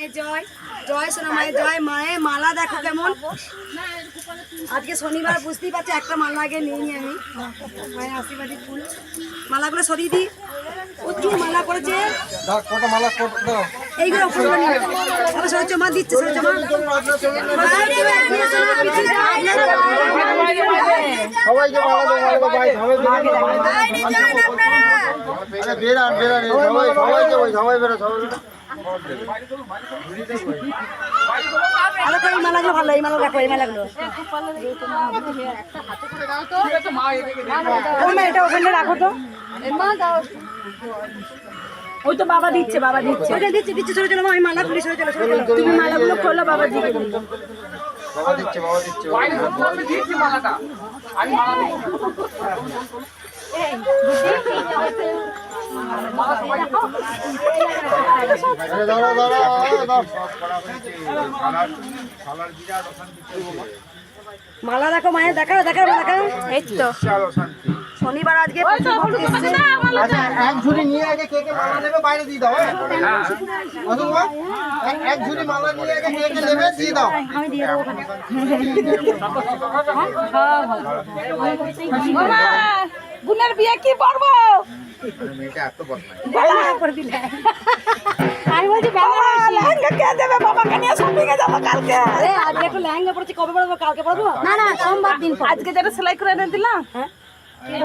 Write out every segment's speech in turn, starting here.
মায়ের জয় জয় সোনা মায়ের জয় মায়ের মালা দেখো কেমন। আজকে শনিবার বুঝতেই পারছি একটা মালা আগে নিয়ে আমি। মায়ের আশীর্বাদী ফুল। মালাগুলো সরিয়ে দিই। প্রচুর মালা করেছে এইগুলো সবাই সরচ মা দিচ্ছে সরচ মা। সবাইকে মালা মালা বেরান বেরান এই মালাগুলো ভালো এই মালা দেখো এই মালাগুলো এটা ওখানে রাখো তো। ওই তো বাবা দিচ্ছে বাবা দিচ্ছে। ওইটা দিচ্ছে দিচ্ছে চলো মা, আমি মালা খুলি সরে চলো তুমি মালাগুলো খোলো বাবা দিকে বাবা দিচ্ছে বাবা দিচ্ছে আরে দাঁড়া দাঁড়া দাও মালা দেখো মায়ের দেখা দেখাও দেখাও। এই তো। শনিবার আজকে। আচ্ছা এক ঝুড়ি নিয়ে আগে কে কে মালা নেবে বাইরে দিয়ে দাও হ্যাঁ? এক- এক ঝুড়ি মালা নিয়ে আগে কে কে নেবে দিয়ে দাও। আমি দিয়ে দেবো ওখানে। বোনের বিয়ে কি দিলে আমি বলছি বেলা লেহেঙ্গা কে দেবে? বাবাকে নিয়ে শপিং এ যাব কালকে। আরে আজকে একটু লেহেঙ্গা পড়েছি কবে পড়ব কালকে পড়ব না না সোমবার দিন। আজকে যেটা সেলাই করে এনে দিলাম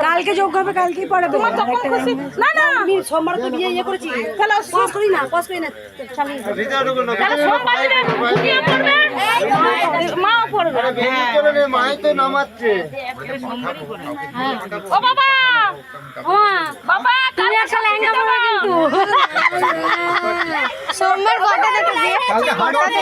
কালকে যোগ হবে কালকেই পড়বে তোমার যখন খুশি? না না। আমি সোমবার তো বিয়ে ইয়ে করেছি। তাহলে পজ করি না পজ করি না। চালিয়ে তাহলে সোমবার দিনে বিয়ে করবে মা পড়বে। মাই তো নামাচ্ছে। ও বাবা! বাবা তুমি একটা লেহেঙ্গা পরবে কিন্তু। সোমবার কটা থেকে বিয়ে কালকে হাট করতে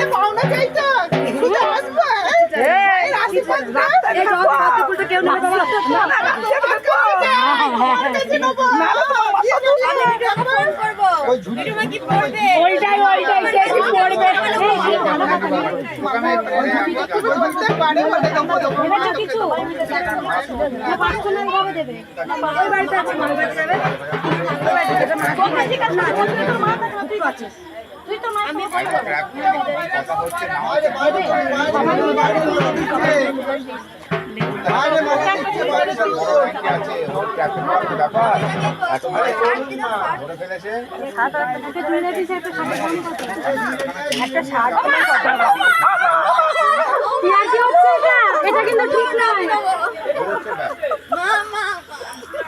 ওইটাই ওইটাই কে কি পড়বে ঠিক আছে একটা এটা এটা কিন্তু ঠিক নয়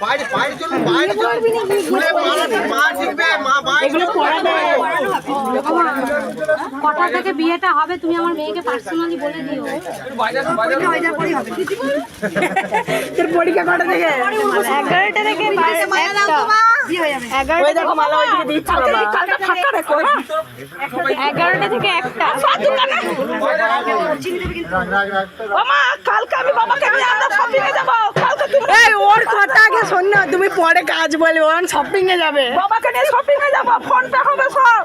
বাইরে মা মা বাইরে কটা থেকে বিয়েটা হবে তুমি আমার মেয়েকে পার্সোনালি বলে দিও। তোর পরীক্ষা কটা থেকে? এগারোটা থেকে হ্যাঁ? এগারোটা থেকে একটা। কালকে আমি বাবাকে যাব। এই, ওর কথা আগে শোন না, তুমি পরে কাজ বলে ওর শপিং এ যাবে। বাবাকে নিয়ে শপিং এ যাব ফোন পে হবে সব।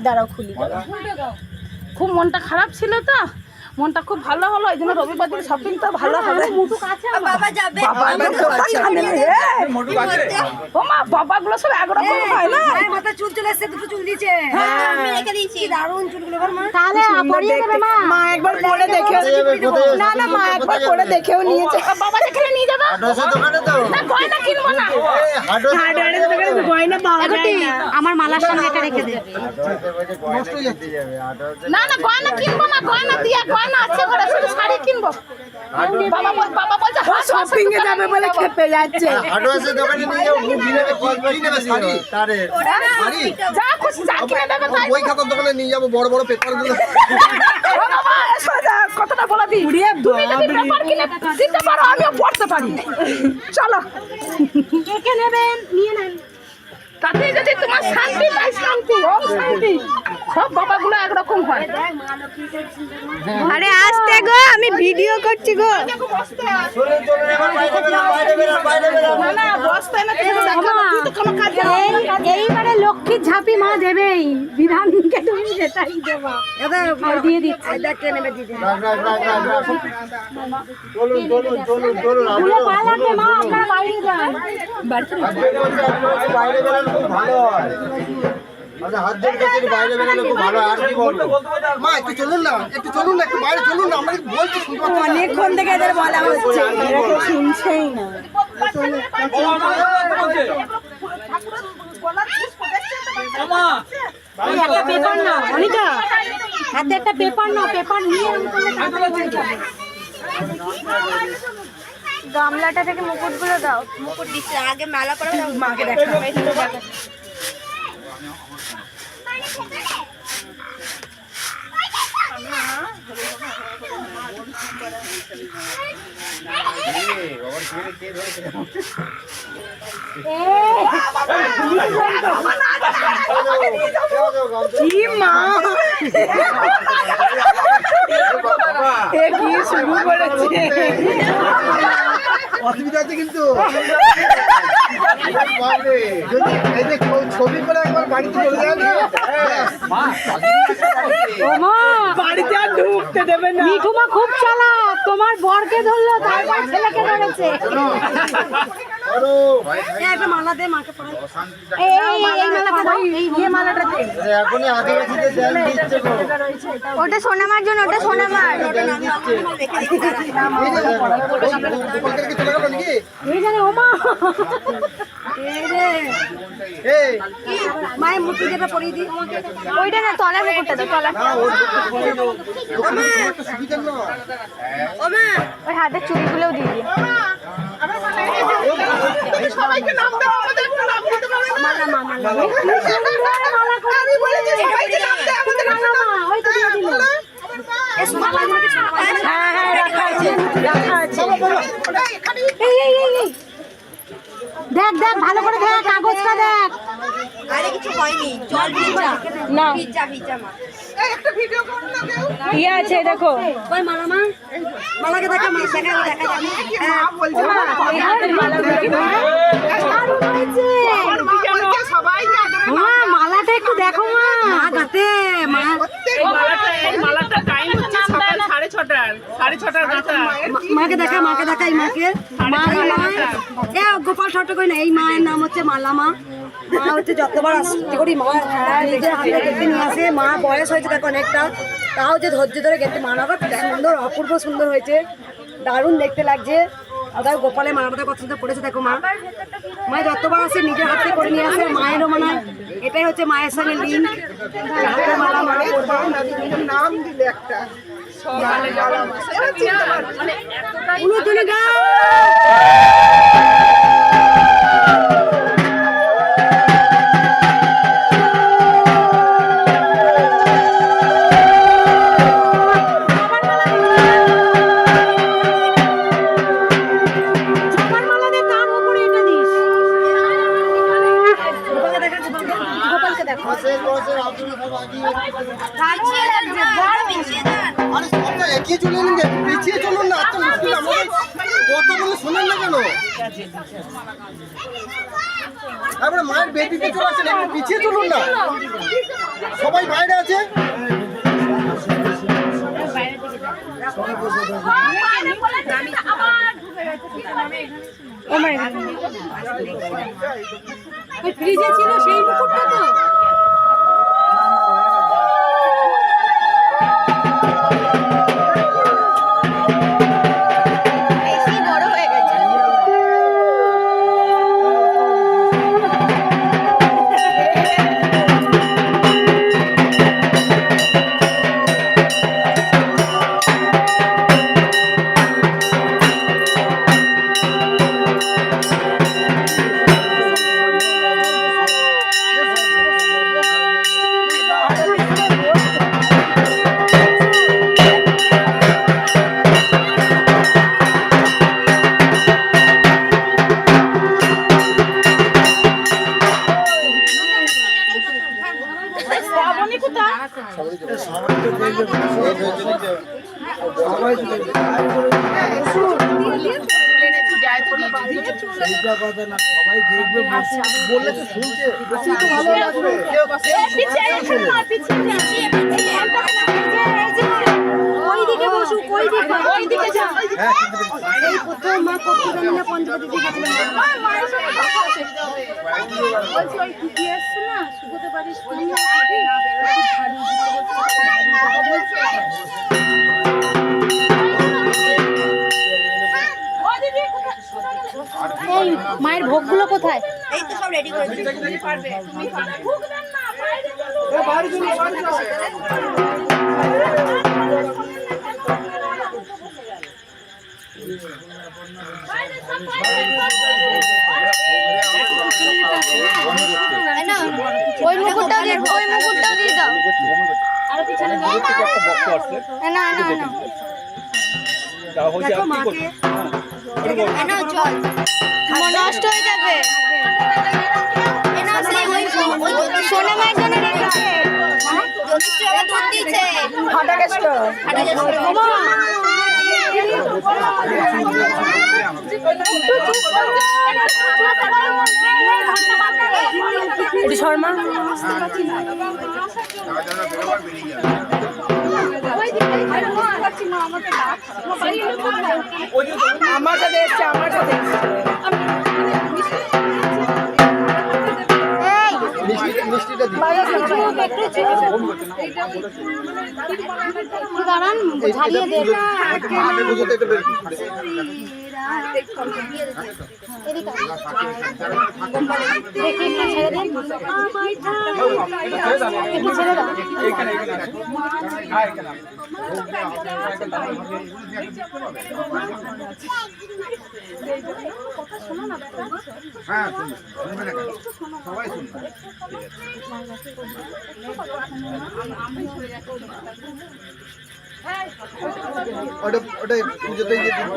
দাঁড়াও খুলি। খুব মনটা খারাপ ছিল তো? মনটা খুব ভালো হলো এই জন্য রবিবার দিন শপিং তো ভালো হবে। মুটু বাবা যাবে। বাবা এবার দোকান খানে ও মা বাবাগুলো সব একরকম হয় না? মায়ের মাথা চুল চলে এসেছে দুটো চুল দিয়েছে। আমি রেখে দিয়েছি। দারুণ চুলগুলো মা। তাহলে পরিয়ে দেবে মা। মা একবার পরে দেখে না না মা একবার পরে দেখেও নিয়েছে। বাবা যেখানে নিয়ে যাবে? দোকানে তো। না গয়না কিনবো না। হার্ডওয়্যার দোকানে গয়না পাওয়া যায় না। আমার মালার সঙ্গে এটা রেখে দে। হয়ে না না গয়না কিনবো না গয়না দিয়া গয়না আছে করে শুধু শাড়ি কিনবো। বাবা বাবা বলছে শপিং এ যাবে বলে খেপে যাচ্ছে। হার্ডওয়্যার দোকানে নিয়ে যাও খুব কিনে কি নেবে শাড়ি তারে শাড়ি। যা খুশি যা কিনে দেবে তাই বই খাতার দোকানে নিয়ে যাব বড় বড় পেপারগুলো। ও বাবা এসো যা কথাটা বলে দি তুমি যদি পেপার কিনে দিতে পারো আমিও পড়তে পারি। চলো। কে কে নেবেন? নিয়ে নেন। তাতে যদি তোমার শান্তি পাই শান্তি। ওম শান্তি। সব বাবাগুলো একরকম হয়। আরে আসতে গো আমি ভিডিও করছি গো। এইবারে লক্ষ্মীর ঝাঁপি মা দেবেই। বিধানকে তুমি সেটাই দেবা। দিয়ে দিচ্ছি। বাইরে খুব ভালো হয়। হাত বের করছে, বাইরে বেরোলে খুব ভালো আর কি বলব? মা একটু চলুন না একটু চলুন না একটু বাইরে চলুন না আমরা বলছি শুনতে পাচ্ছি না। অনেকক্ষণ থেকে এদের বলা হচ্ছে এরা কেউ শুনছেই না। একটা পেপার না অনিতা হাতে একটা পেপার। নিয়ে। গামলাটা থেকে মুকুটগুলো দাও মুকুট দিচ্ছে আগে মেলা করে মাকে দেখা কি শুরু করেছে? অসুবিধা আছে কিন্তু। ছবি করে একবার বাড়িতে চলে যান ওমা বাড়িতে আর ঢুকতে দেবে না মিঠুমা খুব চালাক তোমার বরকে ধরলো তারপর ছেলেকে ধরেছে। ওটা সোনামার জন্য ওটা সোনামার। ওমা। মায়ের মুকুট যেটা পরিয়ে দিই ওইটা না তলার দাও না। ওই হাতের চুড়িগুলোও দিয়ে দিই সবাইকে নাম দাও আমাদের নাম দিতে পারবে না মালা মালা আমি বলেছি সবাইকে নাম দাও আমাদের নাম ওই তো দিয়ে দিল এ সোনা লাগবে কিছু হ্যাঁ হ্যাঁ রাখা আছে রাখা আছে এই এই এই দেখ দেখ ভালো করে দেখ কাগজটা দেখ। আরে কিছু হয়নি জল ভিজা। না। ভিজা ভিজা মা একটা ভিডিও করো না কেউ। ইয়ে আছে দেখো। ওই মালা মা। মালাকে দেখা মা দেখা দেখা হ্যাঁ বলছে মা মালাগুলো কি দারুণ হয়েছে বলছে সবাই জানে মা মালাটা একটু দেখো মা। মা গাতে। ছটার সাড়ে ছটার কথা। মাকে দেখা মাকে দেখা এই মাকে। মা মা এ গোপাল ছোট কই না এই মায়ের নাম হচ্ছে মালা মা মা হচ্ছে যতবার আসতে করি মা নিজের হাতে গেতে নিয়ে আসে। মা বয়স হয়েছে দেখো অনেকটা। তাও যে ধৈর্য ধরে গেতে মানাবা সুন্দর অপূর্ব সুন্দর হয়েছে। দারুণ দেখতে লাগছে। আর দেখো গোপালের মালাটা কত সুন্দর পড়েছে দেখো মা। মা যতবার আসে নিজের হাতে করে নিয়ে আসে মায়েরও মনে হয়। এটাই হচ্ছে মায়ের সঙ্গে লিঙ্ক নাম দিলে একটা। উলুধুলি মানে আমার পিছিয়ে চলুন না এত মুশকিল আমাদের কথা বলে শোনেন না কেন? তারপরে মায়ের বেদিতে চলে আসেন, একটু পিছিয়ে চলুন না। সবাই বাইরে আছে? ফ্রিজে ছিল সেই মুকুটটা তো। বললে তো শুনছে তো ভালো লাগবে না পিছিয়ে ওইদিকে এই না মায়ের ভোগগুলো কোথায়? এই তো সব রেডি করে দিয়েছি ওই মুকুটটাও দিয়ে ওই মুকুটটাও দিয়ে দাও। না না না দেখো মাকে। না চল। নষ্ট হয়ে যাবে সোনা মায়ের জন্য রেখেছে হাঁটা এটি শর্মা। আমার সাথে এসছে আমার সাথে মিষ্টিটা মিষ্টিটা দিন। দাঁড়ান। এদিকে দেখি ছেড়ে দিন একটু ছেড়ে দাও ওটা ওটা পুজোতে গিয়ে দিন।